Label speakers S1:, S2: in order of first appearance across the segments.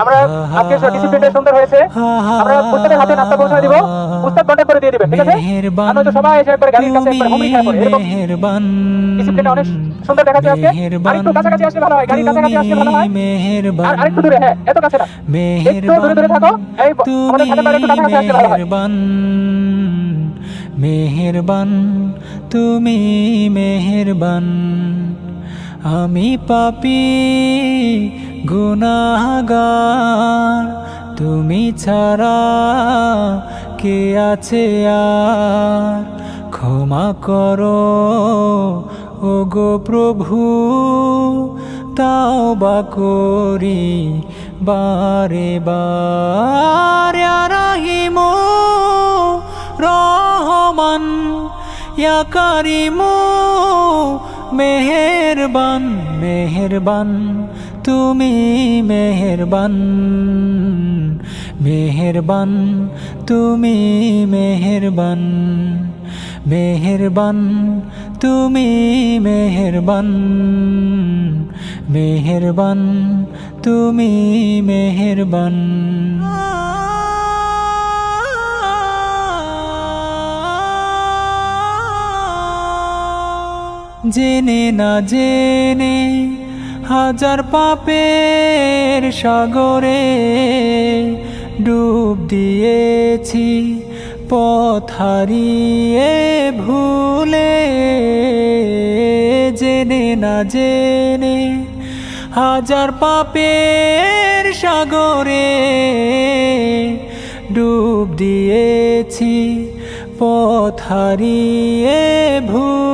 S1: আমরা আজকে ডিসিপ্লিনটা সুন্দর হয়েছে। আমরা প্রত্যেকের হাতে নাস্তা পৌঁছে দিব কন্টাক্ট করে দিয়ে দিবেন ঠিক আছে? আমরা তো সবাই এসে একবার গাড়ির কাছে একবার এরকম ডিসিপ্লিনটা অনেক সুন্দর দেখাচ্ছে আজকে। আরেকটু কাছাকাছি আসলে ভালো হয় গাড়ির কাছাকাছি আসলে ভালো হয়। আর আরেকটু দূরে হ্যাঁ এত কাছে না। একটু দূরে দূরে থাকো। এই আমাদের একটু কাছাকাছি আসলে ভালো হয়।
S2: মেহেরবান মেহেরবান তুমি মেহেরবান। আমি পাপি গুনাহগার তুমি ছাড়া কে আছে আর? ক্ষমা করো ও গো প্রভু তাও বা করি বারে বারে। রাহিমো রহমান, ইয়া কারিমো মেহেরবান মেহেরবান তুমি মেহেরবান মেহেরবান তুমি মেহেরবান মেহেরবান তুমি মেহেরবান মেহেরবান তুমি মেহেরবান। জেনে না জেনে হাজার পাপের সাগরে ডুব দিয়েছি, পথ হারিয়ে ভুলে। জেনে না জেনে হাজার পাপের সাগরে ডুব দিয়েছি, পথ হারিয়ে ভুলে।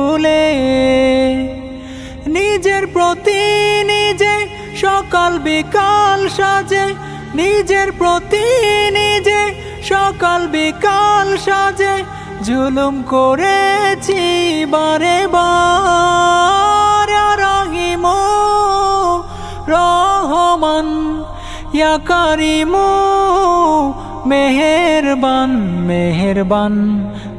S2: নিজের প্রতি নিজে সকাল বিকাল সাজে, নিজের প্রতি নিজে সকাল বিকাল সাজে, জুলুম করেছি বারে বার। রহিম, রহমান, ইয়া কারিমু, মেহেরবান মেহেরবান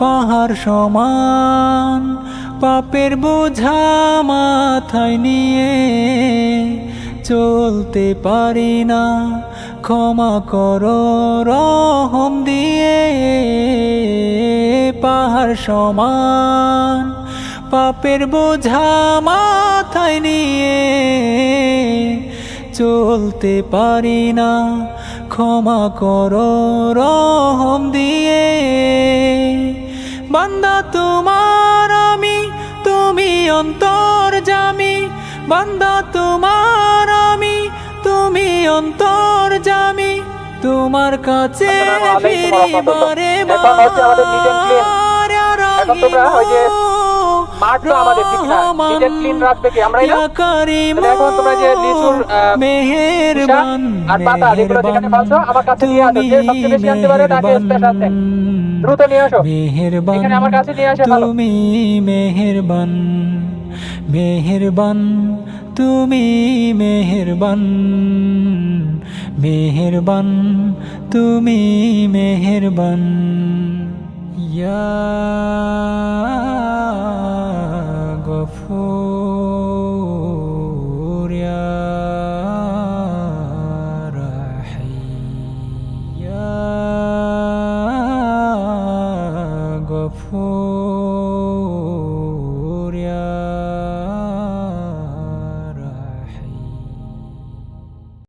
S2: পাহাড় সমান, পাপের বোঝা মাথায় নিয়ে চলতে পারি না। ক্ষমা করো রহম দিয়ে, পাহাড় সমান, পাপের বোঝা মাথায় নিয়ে চলতে পারি না। ক্ষমা করো রহম দিয়ে বান্দা তোমার আমি তুমি অন্তর জামি। বান্দা তোমার আমি তুমি অন্তর জামি। তোমার কাছে ফিরি বারে
S1: বারে। এখন তোমরা ওই যে মাঠটা আমাদের ঠিক না নিট ক্লিন রাখবে কি আমরাই এখন তোমরা যে লিচুর আর পাতা যেগুলো যেখানে ফালছো আমার কাছে নিয়ে আসো। যে সবচেয়ে বেশি আনতে পারে তাকে স্পেশাল থ্যাঙ্কস দ্রুত নিয়ে আসো।
S2: মেহেরবান
S1: এখানে আমার কাছে নিয়ে আসা
S2: তুমি মেহেরবান মেহেরবান তুমি মেহেরবান মেহেরবান তুমি মেহেরবান। ইয়া গফুর ইয়া রাহিম ইয়া গফুর